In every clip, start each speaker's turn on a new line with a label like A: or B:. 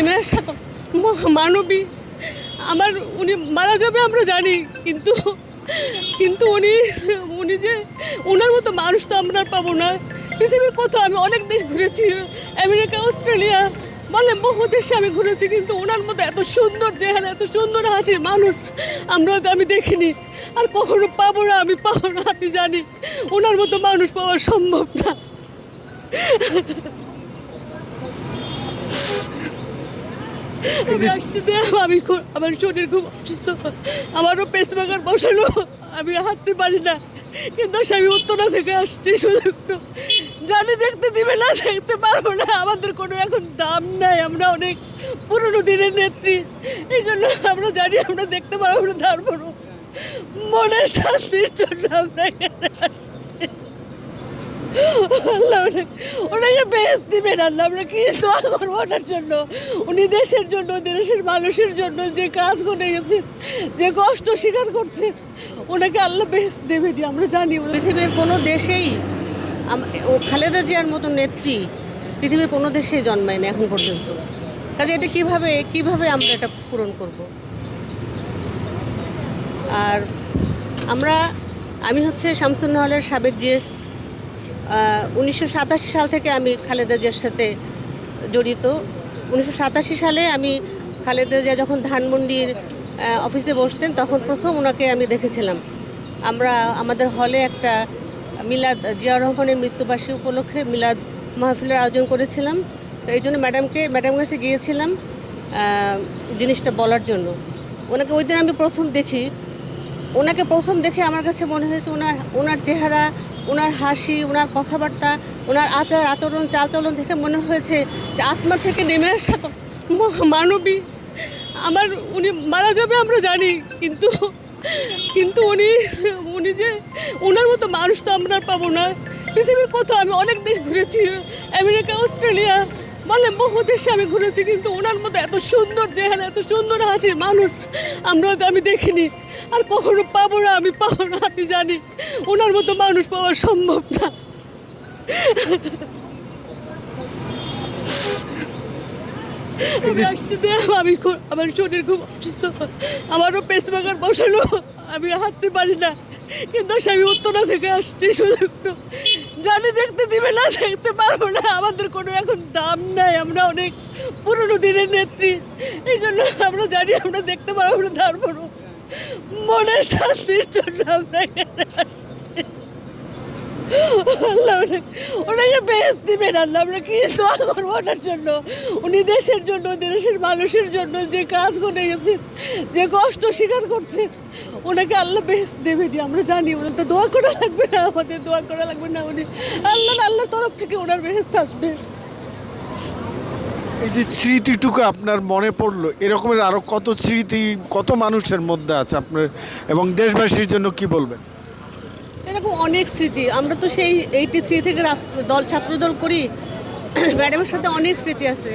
A: আসা তো মানবী। আমার উনি মারা যাবে আমরা জানি, কিন্তু কিন্তু উনি উনি যে ওনার মতো মানুষ তো আমরা পাবো না। পৃথিবীর কত আমি অনেক দেশ ঘুরেছি, আমেরিকা, অস্ট্রেলিয়া বলে বহু দেশে আমি ঘুরেছি, কিন্তু ওনার মতো এত সুন্দর চেহারা, এত সুন্দর হাসির মানুষ আমরা তো আমি দেখিনি। আর কখনো পাবো না, আমি পাবো না, আমি জানি। ওনার মতো মানুষ পাওয়া সম্ভব না। আমি আসছি দিয়ে আমি আমার শরীর খুব অসুস্থ। আমারও পেসমেকার বসানো আমি হাঁটতে পারি না। কিন্তু আমি উত্তরা থেকে আসছি শুধু একটু। জানি দেখতে দিবে না, দেখতে পারব না। আমাদের কোনো এখন দাম নাই, আমরা অনেক পুরনো দিনের নেত্রী। এই জন্য আমরা জানি আমরা দেখতে পারব না, তারপরও মনের শান্তির জন্য আমরা এখানে আসছি। আল্লাহ ওনাকে- বেশ দিবেন আল্লাহ, আমরা কি দোয়া করব ওনার জন্য? উনি দেশের জন্য, দেশের মানুষের জন্য যে কাজ করে গেছেন যে কষ্ট স্বীকার করছে ওনাকে আল্লাহ বেশ দেবেনি আমরা জানি
B: পৃথিবীর কোনো দেশেই ও খালেদা জিয়ার মতো নেত্রী পৃথিবীর কোনো দেশেই জন্মায় না এখন পর্যন্ত। কাজে এটা কীভাবে কীভাবে আমরা এটা পূরণ করব? আর আমরা আমি হচ্ছে শামসুন্নাহলের সাবেক জিএস উনিশশো সাতাশি সাল থেকে আমি খালেদা জিয়ার সাথে জড়িত। উনিশশো সাতাশি সালে আমি খালেদা জিয়া যখন ধানমন্ডির অফিসে বসতেন, তখন প্রথম ওনাকে আমি দেখেছিলাম। আমরা আমাদের হলে একটা মিলাদ জিয়া রহমানের মৃত্যুবার্ষিকী উপলক্ষে মিলাদ মাহফিলের আয়োজন করেছিলাম। তো এই জন্য ম্যাডামকে, ম্যাডাম কাছে গিয়েছিলাম জিনিসটা বলার জন্য। ওনাকে ওই দিন আমি প্রথম দেখি। ওনাকে প্রথম দেখে আমার কাছে মনে হয়েছে ওনার ওনার চেহারা ওনার হাসি ওনার কথাবার্তা ওনার আচার, আচরণ, চালচলন দেখে মনে হয়েছে যে আসমান থেকে নেমে আসা
A: মানবী। আমার উনি মারা যাবে আমরা জানি, কিন্তু কিন্তু উনি উনি যে ওনার মতো মানুষ তো আমরা পাবো না। পৃথিবীর কত, আমি অনেক দেশ ঘুরেছি, আমেরিকা, অস্ট্রেলিয়া। বলে, বহু দেশে আমি ঘুরেছি, কিন্তু ওনার মতো এত সুন্দর চেহারা, এত সুন্দর হাসির মানুষ আমরা আমি দেখিনি। আর কখনো পাবো না, আমি পাবো না আমি জানি ওনার মতো মানুষ পাওয়া সম্ভব না। আমি দিয়ে আমি আমার শরীর খুব অসুস্থ, আমারও পেসমেকার বসানো, আমি হাঁটতে পারি না। কিন্তু আমি উত্তরা থেকে আসছি, শুধু একটু জানি দেখতে দিবে না, দেখতে পারব না। আমাদের কোনো এখন দাম নাই, আমরা অনেক পুরনো দিনের নেত্রী। এই জন্য আমরা জানি আমরা দেখতে পারব না, তারপরও মনের শান্তির জন্য আমরা এখানে ওনাকে বেশ দিবেন আল্লাহ, আমরা কি দোয়া করব ওনার জন্য? উনি দেশের জন্য, দেশের মানুষের জন্য যে কাজ করে গেছেন, যে কষ্ট স্বীকার করছেন ওনাকে আল্লাহ বেশ দেবেনি আমরা জানি ওনার তো দোয়া করা লাগবে না আমাদের দোয়া করা লাগবে না উনি। আল্লাহ আল্লাহর তরফ থেকে ওনার বেহেস্ত আসবে।
C: এই যে স্মৃতিটুকু আপনার মনে পড়ল এরকমের আরও কত স্মৃতি কত মানুষের মধ্যে আছে আপনার এবং দেশবাসীর জন্য কি বলবেন?
B: এরকম অনেক স্মৃতি আমরা তো সেই এইটি থ্রি থেকে দল ছাত্রদল করি ম্যাডামের সাথে অনেক স্মৃতি আছে।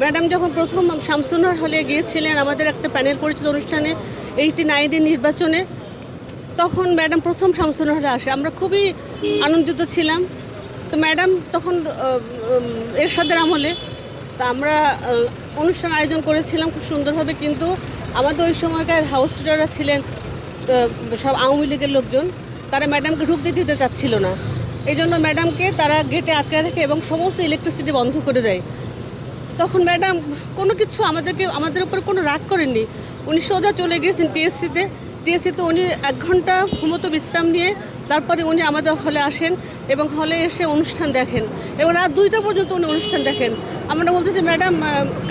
B: ম্যাডাম যখন প্রথম শামসুনার হলে গিয়েছিলেন আমাদের একটা প্যানেল পরিচিত অনুষ্ঠানে এইটি নাইনের নির্বাচনে, তখন ম্যাডাম প্রথম শামসুনার হলে আসে। আমরা খুবই আনন্দিত ছিলাম। তো ম্যাডাম তখন এরশাদের আমলে। তা আমরা অনুষ্ঠান আয়োজন করেছিলাম খুব সুন্দরভাবে, কিন্তু আমাদের ওই সময়কার হাউস লিডাররা ছিলেন সব আওয়ামী লীগের লোকজন। তারা ম্যাডামকে ঢুকতে দিতে চাচ্ছিল না। এই জন্য ম্যাডামকে তারা গেটে আটকে রাখে এবং সমস্ত ইলেকট্রিসিটি বন্ধ করে দেয়। তখন ম্যাডাম কোনো কিছু আমাদেরকে, আমাদের উপর কোনো রাগ করেননি। উনি সোজা চলে গিয়েছেন টিএসসিতে। টিএসসিতে উনি এক ঘণ্টা ঘুমতো বিশ্রাম নিয়ে, তারপরে উনি আমাদের হলে আসেন এবং হলে এসে অনুষ্ঠান দেখেন। এবং রাত দুইটা পর্যন্ত উনি অনুষ্ঠান দেখেন। আমরা বলতেছি, ম্যাডাম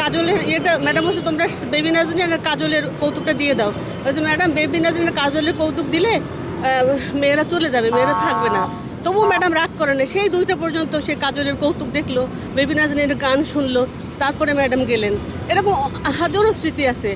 B: কাজলের ইয়েটা, ম্যাডাম বলছে, তোমরা বেবি নাজরিন আর কাজলের কৌতুকটা দিয়ে দাও। বলছে, ম্যাডাম বেবি নাজরিন কাজলের কৌতুক দিলে মেয়েরা চলে যাবে, মেয়েরা থাকবে না। তবুও ম্যাডাম রাগ করে না সেই দুইটা পর্যন্ত সে কাজলের কৌতুক দেখল বেবি নাজরিনের গান শুনলো। তারপরে ম্যাডাম গেলেন। এরকম হাজারো স্মৃতি আছে।